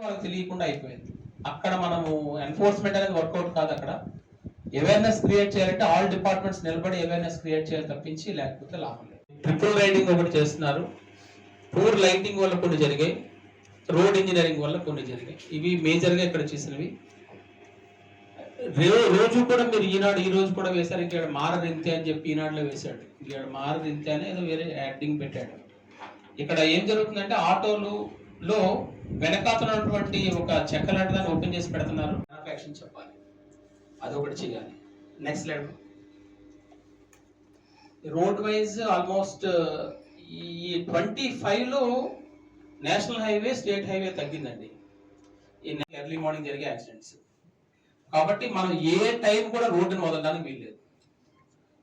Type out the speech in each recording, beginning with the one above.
వాళ్ళకి తెలియకుండా అయిపోయింది. అక్కడ మనము ఎన్ఫోర్స్మెంట్ అనేది వర్కౌట్ కాదు అక్కడ. అవేర్నెస్ క్రియేట్ చేయాలంటే ఆల్ డిపార్ట్మెంట్స్ నిలబడి అవేర్నెస్ క్రియేట్ చేయాలి తప్పించి లేకపోతే లాభం లేదు. ట్రిపుల్ రైడింగ్ ఒకటి చేస్తున్నారు. పూర్ లైటింగ్ వల్ల కొన్ని జరిగాయి. రోడ్ ఇంజనీరింగ్ వల్ల కొన్ని జరిగాయి. ఇవి మేజర్గా ఇక్కడ చేసినవి. రో- రోజు కూడా మీరు ఈనాడు ఈ రోజు కూడా వేశారు. ఇక్కడ మారరు అని చెప్పి ఈనాడులో వేశాడు. ఇక్కడ మారరు అని ఏదో వేరే యాక్టింగ్ పెట్టాడు. ఇక్కడ ఏం జరుగుతుందంటే ఆటోలు లో వెనకాతున్నటువంటి ఒక చెక్క లాంటి దాన్ని ఓపెన్ చేసి పెడుతున్నారు. యాక్షన్ చెప్పాలి. అదొకటి చేయాలి. Next led road wise almost ఈ ట్వంటీ లో నేషనల్ హైవే స్టేట్ హైవే తగ్గిందండి. ఈ ఎర్లీ మార్నింగ్ జరిగే యాక్సిడెంట్స్ కాబట్టి మనం ఏ టైం కూడా రోడ్డును వదలడానికి వీల్లేదు.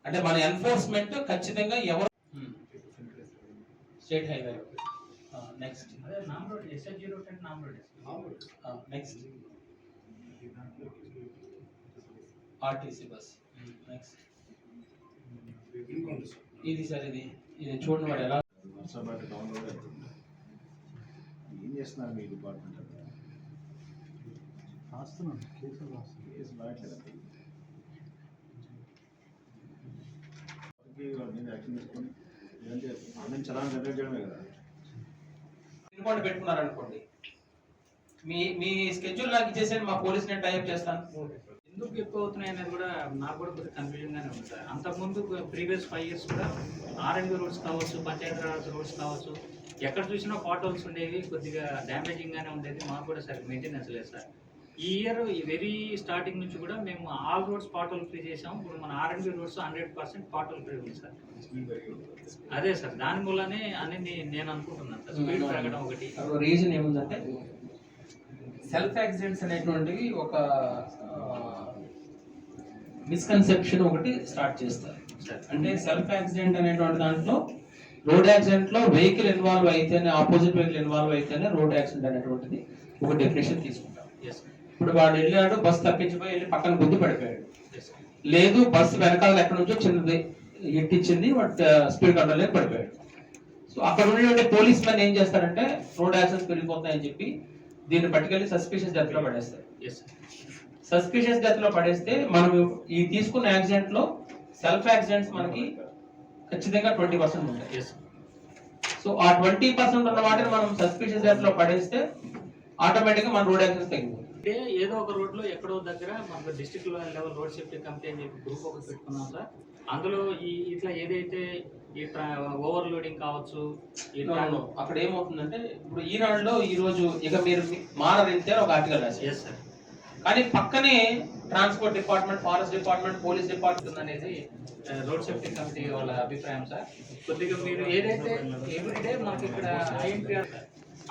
అంటే మన ఎన్ఫోర్స్మెంట్ ఖచ్చితంగా ఎవరు state highway next next RTC bus. Next ఇది సార్ ఇది. ఇది చూడండి వాడు ఎలా. ఏం చేస్తున్నారు మీ డిపార్ట్మెంట్ రాస్తున్నాను. కేసులు రాస్తున్నాను. కేసు మీద యాక్షన్ తీసుకొని. లేదంటే ఆన్లైన్ చలాన్ జనరేట్ చేయడమే కదా. రికార్డు పెట్టుకున్నారు అనుకోండి మీ మీ స్కెడ్యూల్ నాకు ఇచ్చేసేయండి మా పోలీస్ నేను టైప్ చేస్తాను. ఎందుకు ఎక్కువ అవుతున్నాయి అనేది కూడా నాకు కూడా కొద్దిగా కన్ఫ్యూజన్ గానే ఉంది సార్. అంతకుముందు ప్రీవియస్ ఫైవ్ ఇయర్స్ కూడా ఆర్ఎండ్బి రోడ్స్ కావచ్చు పంచాయతీ రాజ్ రోడ్స్ కావచ్చు ఎక్కడ చూసినా పాటోల్స్ ఉండేవి కొద్దిగా డ్యామేజింగ్ గానే ఉండేది మాకు కూడా సరిగ్గా మెయింటెనెన్స్ లేదు సార్. ఈ ఇయర్ ఈ వెరీ స్టార్టింగ్ నుంచి కూడా మేము ఆల్ రోడ్స్ పాటోల్ ఫ్రీ చేసాం ఇప్పుడు మన R and B roads hundred percent pothole free ఉంది సార్. అదే సార్ దాని మూలనే అనేది నేను అనుకుంటున్నాను సార్. స్పీడ్ పెరగడం ఒకటి. రీజన్ ఏముందంటే సెల్ఫ్ యాక్సిడెంట్స్ అనేటువంటివి ఒక మిస్కన్సెప్షన్ ఒకటి స్టార్ట్ చేస్తారు. సార్. అంటే సెల్ఫ్ యాక్సిడెంట్ అనేటువంటి దాంట్లో రోడ్ యాక్సిడెంట్లో వెహికల్ ఇన్వాల్వ్ అయితేనే ఆపోజిట్ వెహికల్ ఇన్వాల్వ్ అయితేనే రోడ్ యాక్సిడెంట్ అనేటువంటిది ఒక డెఫినేషన్ తీసుకుంటాం. ఎస్ ఇప్పుడు వాడు వెళ్ళాడు బస్సు తప్పించిపోయి వెళ్ళి పక్కన గుద్దు పడిపోయాడు. లేదు బస్సు వెనకాల ఎక్కడి నుంచో చిన్నది ఎట్టించింది వాట్ స్పీడ్ కంట్రోల్ పడిపోయాడు. సో అక్కడ ఉన్నటువంటి పోలీస్ మెన్ ఏం చేస్తారంటే రోడ్ యాక్సిడెంట్స్ పెరిగిపోతున్నాయని చెప్పి దీన్ని పట్టుకెళ్ళి సస్పిషియస్ డెత్లో పడేస్తారు. సస్పిషియస్ డెత్లో పడేస్తే మనం ఈ తీసుకున్న యాక్సిడెంట్లో సెల్ఫ్ యాక్సిడెంట్స్ మనకి ఖచ్చితంగా ట్వంటీ పర్సెంట్ ఉంటాయి. సో ఆ ట్వంటీ పర్సెంట్ ఉన్న వాటిని మనం సస్పిషియస్ డెత్లో పడేస్తే ఆటోమేటిక్గా మన రోడ్ యాక్సిడెంట్స్ తగ్గిపోతుంది అంటే ఏదో ఒక రోడ్లో ఎక్కడో దగ్గర మనకు district level road safety committee అని చెప్పి గ్రూప్ ఒకటి పెట్టుకున్నాం సార్. అందులో ఈ ఇట్లా ఏదైతే ఈ ఓవర్ లోడింగ్ కావచ్చు. అక్కడ ఏమవుతుందంటే ఇప్పుడు ఈనాడులో ఈ రోజు ఇక మీరు మారరింతే ఒక ఆర్టికల్ ఎస్ సార్ కానీ పక్కనే transport department forest department police department అనేది రోడ్ సేఫ్టీ కమిటీ వాళ్ళ అభిప్రాయం సార్. కొద్దిగా మీరు ఏదైతే ఎవ్రీడే మాకు ఇక్కడ ఐఎన్పిఆర్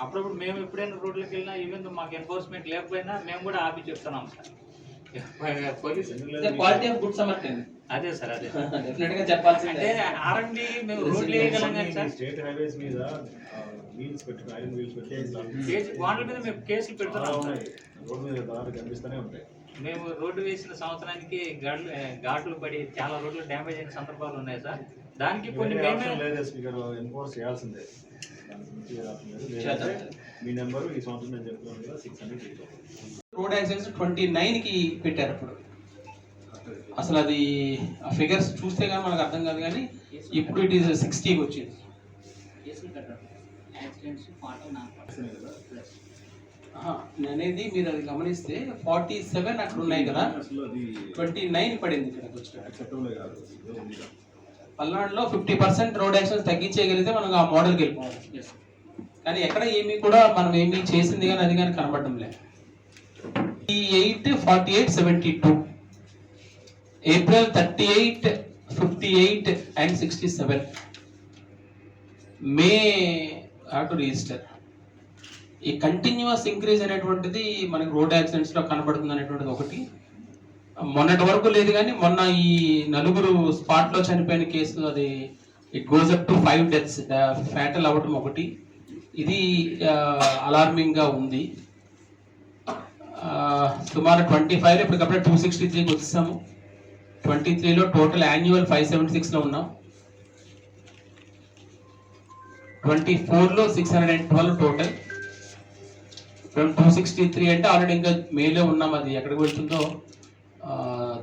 అప్పుడప్పుడు మేము ఎప్పుడైనా రోడ్లకు వెళ్ళినా ఈవెన్ మాకు ఎన్ఫోర్స్మెంట్ లేకపోయినా మేము కూడా ఆపి చెప్తున్నాం sir. Police quality of good Samar అదే సార్ అదే డెఫినెట్గా చెప్పాల్సిందే. అంటే ఆర్ఎండి మేము రోడ్లు వేయగలం కానీ సార్. స్టేట్ హైవేస్ మీద వీల్స్ పెట్టి ఐరన్ వీల్స్ పెట్టి కేసు వాళ్ళ మీద మేము కేసులు పెడుతున్నాం రోడ్డు మీద దారి కనిపిస్తూనే ఉంటాయి. మేము రోడ్డు వేసిన సంవత్సరానికి గాడ్లు ఘాట్లు పడి చాలా రోడ్లు డ్యామేజ్ అయిన సందర్భాలు ఉన్నాయి సార్. దానికి కొన్ని లేదు స్పీకర్ ఎన్ఫోర్స్ చేయాల్సిందే. మీ నెంబరు ఈ సంవత్సరం నేను చెప్తున్నాను కదా six hundred road accidents twenty నైన్కి పెట్టారు ఇప్పుడు. అసలు అది ఆ ఫిగర్స్ చూస్తే కానీ మనకు అర్థం కాదు కానీ ఇప్పుడు ఇట్ ఈస్ సిక్స్టీకి వచ్చింది. అనేది మీరు అది గమనిస్తే ఫార్టీ సెవెన్ అక్కడ ఉన్నాయి కదా. ట్వంటీ నైన్ పడింది ఇక్కడికి పల్నాడులో ఫిఫ్టీ పర్సెంట్ రోడ్ యాక్సిడెంట్స్ తగ్గించేయగలిగితే మనం ఆ మోడల్కి వెళ్ళిపోవాలి. కానీ ఎక్కడ ఏమీ కూడా మనం ఏమీ చేసింది కానీ అది కానీ కనబడటం లేదు eight forty eight seventy two April thirty eight fifty eight and sixty seven May to register ఈ కంటిన్యూస్ ఇంక్రీజ్ అనేటువంటిది మనకి రోడ్ యాక్సిడెంట్స్లో కనబడుతుంది అనేటువంటిది ఒకటి. మొన్నటి వరకు లేదు కానీ మొన్న ఈ నలుగురు స్పాట్లో చనిపోయిన కేసు అది it goes up to five deaths fatal అవ్వటం ఒకటి. ఇది అలార్మింగ్గా ఉంది. సుమారు ట్వంటీ ఫైవ్ ఇప్పటికప్పుడే టూ సిక్స్టీ త్రీకి వచ్చాము. ట్వంటీ త్రీలో టోటల్ యాన్యువల్ ఫైవ్ సెవెంటీ సిక్స్లో ఉన్నాం. ట్వంటీ ఫోర్లో six hundred and twelve total two sixty three అంటే ఆల్రెడీ ఇంకా మేలో ఉన్నాం అది ఎక్కడికి వెళ్తుందో.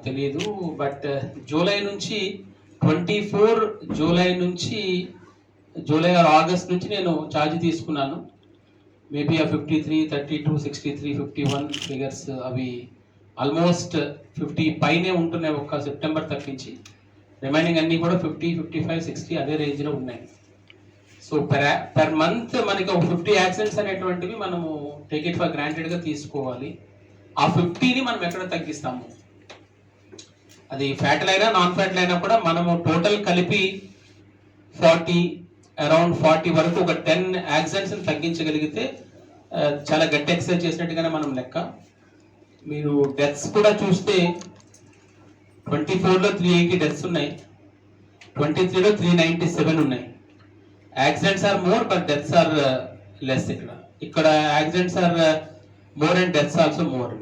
తెలియదు బట్ జూలై నుంచి ట్వంటీ ఫోర్ జూలై నుంచి జూలై ఆర్ ఆగస్ట్ నుంచి నేను ఛార్జ్ తీసుకున్నాను. Maybe uh fifty three thirty two sixty three fifty one figures అవి ఆల్మోస్ట్ ఫిఫ్టీ పైనే ఉంటున్నాయి ఒక్క సెప్టెంబర్ తప్పించి రిమైనింగ్ అన్నీ కూడా ఫిఫ్టీ ఫిఫ్టీ ఫైవ్ సిక్స్టీ అదే రేంజ్లో ఉన్నాయి. సో పెర్ పెర్ మంత్ మనకి ఒక ఫిఫ్టీ యాక్సిడెంట్స్ అనేటువంటివి మనము టేక్ ఫర్ గ్రాంటెడ్గా తీసుకోవాలి. ఆ ఫిఫ్టీని మనం ఎక్కడ తగ్గిస్తాము? అది ఫ్యాటల్ అయినా నాన్ ఫ్యాటల్ అయినా కూడా మనము టోటల్ కలిపి ఫార్టీ అరౌండ్ ఫార్టీ వరకు ఒక టెన్ యాక్సిడెంట్స్ని తగ్గించగలిగితే చాలా గట్టి ఎక్సర్సైజ్ చేసినట్టుగానే మనం లెక్క. మీరు డెత్స్ కూడా చూస్తే ట్వంటీ ఫోర్లో త్రీ ఎయిటీ డెత్స్ ఉన్నాయి. ట్వంటీ త్రీలో త్రీ నైంటీ సెవెన్ ఉన్నాయి accidents are more but deaths are less ఇక్కడ. ఇక్కడ accidents are more and deaths also more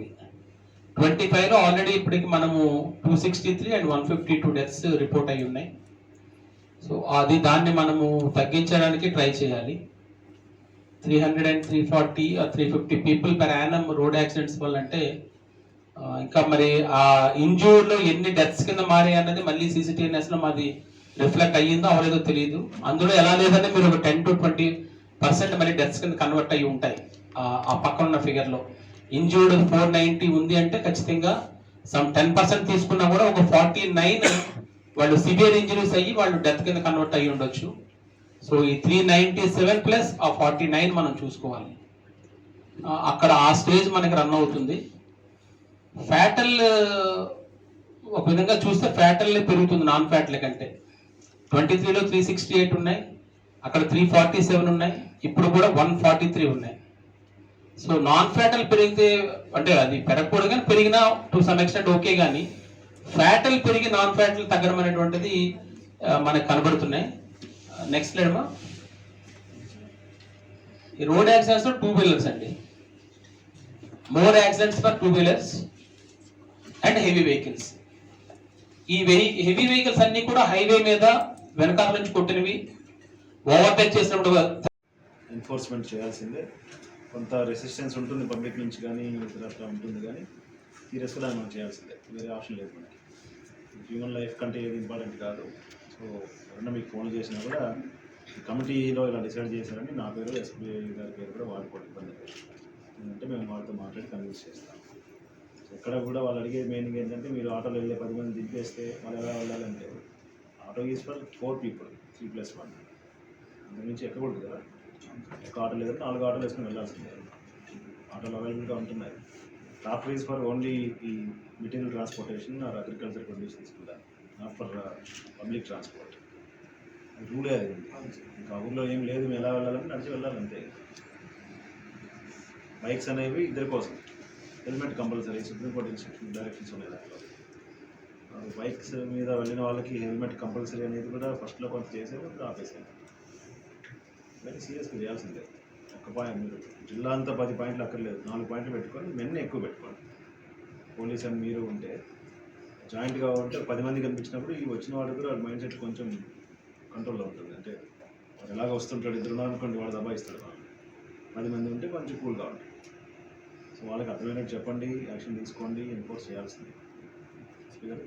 twenty ఫైవ్లో ఆల్రెడీ ఇప్పటికి మనము two sixty three and one fifty two deaths report అయి ఉన్నాయి. సో అది దాన్ని మనము తగ్గించడానికి ట్రై చేయాలి. Three hundred and three forty three fifty people per annum road accidents వల్ల అంటే ఇంకా మరి ఆ ఇంజూర్లో ఎన్ని డెత్స్ కింద మారాయి అన్నది మళ్ళీ సీసీటీవీఎస్లో మాది రిఫ్లెక్ట్ అయ్యిందో అవలేదో తెలియదు అందులో ఎలా లేదంటే మీరు ఒక టెన్ టు ట్వంటీ పర్సెంట్ మళ్ళీ డెత్స్ కింద కన్వర్ట్ అయ్యి ఉంటాయి. ఆ- పక్కన ఉన్న ఫిగర్లో లో. ఇంజూర్డ్ ఫోర్ నైన్టీ ఉంది అంటే ఖచ్చితంగా సమ్ టెన్ పర్సెంట్ తీసుకున్నా కూడా ఒక ఫార్టీ నైన్ వాళ్ళు సివియర్ ఇంజరీస్ అయ్యి వాళ్ళు డెత్ కింద కన్వర్ట్ అయ్యి ఉండొచ్చు. సో ఈ త్రీ నైన్టీ సెవెన్ ప్లస్ ఆ ఫార్టీ నైన్ మనం చూసుకోవాలి. అక్కడ ఆ స్టేజ్ మనకి రన్ అవుతుంది. ఫ్యాటల్ ఒక విధంగా చూస్తే ఫ్యాటల్ పెరుగుతుంది నాన్ ఫ్యాట్ల కంటే. ట్వంటీ త్రీలో త్రీ సిక్స్టీ ఎయిట్ ఉన్నాయి. అక్కడ త్రీ ఫార్టీ సెవెన్ ఉన్నాయి. ఇప్పుడు కూడా వన్ ఫార్టీ త్రీ ఉన్నాయి. సో నాన్ ఫ్యాటల్ పెరిగితే అంటే అది పెరగకూడదు కానీ పెరిగినా టు సమ్ ఎక్స్టెంట్ ఓకే కానీ ఫ్యాటల్ పెరిగి నాన్ ఫ్యాటల్ తగ్గడం అనేటువంటిది మనకు కనబడుతున్నాయి. నెక్స్ట్ లేడమా ఈ రోడ్ యాక్సిడెంట్స్ టూ వీలర్స్ అండి. More accidents for two wheelers and heavy vehicles ఈ హెవీ వెహికల్స్ అన్ని కూడా హైవే మీద వెనకాల నుంచి కొట్టినవి. ఓవర్టేక్ చేసినప్పుడు ఎన్ఫోర్స్మెంట్ చేయాల్సిందే. కొంత రెసిస్టెన్స్ ఉంటుంది పబ్లిక్ నుంచి కానీ ఇతరత్ర ఉంటుంది కానీ సీరియస్గా దాన్ని మనం చేయాల్సిందే. వేరే ఆప్షన్ లేదు మనకి. హ్యూమన్ లైఫ్ కంటే ఏది ఇంపార్టెంట్ కాదు. సో ఎవరన్నా మీకు ఫోన్ చేసినా కూడా కమిటీలో ఇలా డిసైడ్ చేశారని నా పేరు ఎస్బీఐ గారి పేరు కూడా వాడుకోవడం ఇబ్బంది లేదు. ఎందుకంటే మేము వాళ్ళతో మాట్లాడి కన్విన్స్ చేస్తాం. సో ఎక్కడ కూడా వాళ్ళు అడిగే మెయిన్ ఏంటంటే మీరు ఆటోలో వెళ్ళే పది మంది దింపేస్తే వాళ్ళు ఎలా వెళ్ళాలంటే auto is for four people three plus one అంతకు మించి ఎక్కకూడదు కదా. ఒక ఆటో లేదంటే నాలుగు ఆటోలు వేసుకుని వెళ్ళాల్సిందే. ఆటోలు అవైలబుల్గా ఉంటున్నాయి. ట్రాక్టర్ ఈజ్ ఫర్ ఓన్లీ ఈ material transportation or agriculture produce తీసుకుంటారు నాట్ ఫర్ పబ్లిక్ ట్రాన్స్పోర్ట్ రూలే అది. ఇంకా ఊళ్ళో ఏం లేదు మేము ఎలా వెళ్ళాలంటే నడిచి వెళ్ళాలంతే బైక్స్ అనేవి ఇద్దరి కోసం. Helmet compulsory supreme court instruction directions ఉన్నాయి దాంట్లో. బైక్స్ మీద వెళ్ళిన వాళ్ళకి హెల్మెట్ కంపల్సరీ అనేది కూడా ఫస్ట్లో కొంత చేసేది ఆపేసాను వెరీ సీరియస్గా చేయాల్సిందే. ఒక పాయింట్ మీరు. జిల్లా అంతా పది పాయింట్లు అక్కర్లేదు. నాలుగు పాయింట్లు పెట్టుకొని మెన్ ఎక్కువ పెట్టుకోండి పోలీస్ అని మీరు ఉంటే జాయింట్గా ఉంటే పది మంది కనిపించినప్పుడు ఈ వచ్చిన వాడు కూడా మైండ్ సెట్ కొంచెం కంట్రోల్లో ఉంటుంది అంటే వాడు ఎలాగ వస్తుంటాడు? ఇద్దరు అనుకోండి వాడు దబాయిస్తాడు వాళ్ళు పది మంది ఉంటే కొంచెం కూల్గా ఉంటుంది. సో వాళ్ళకి అర్థమైనట్టు చెప్పండి యాక్షన్ తీసుకోండి ఎన్ఫోర్స్ చేయాల్సింది. స్పీకర్.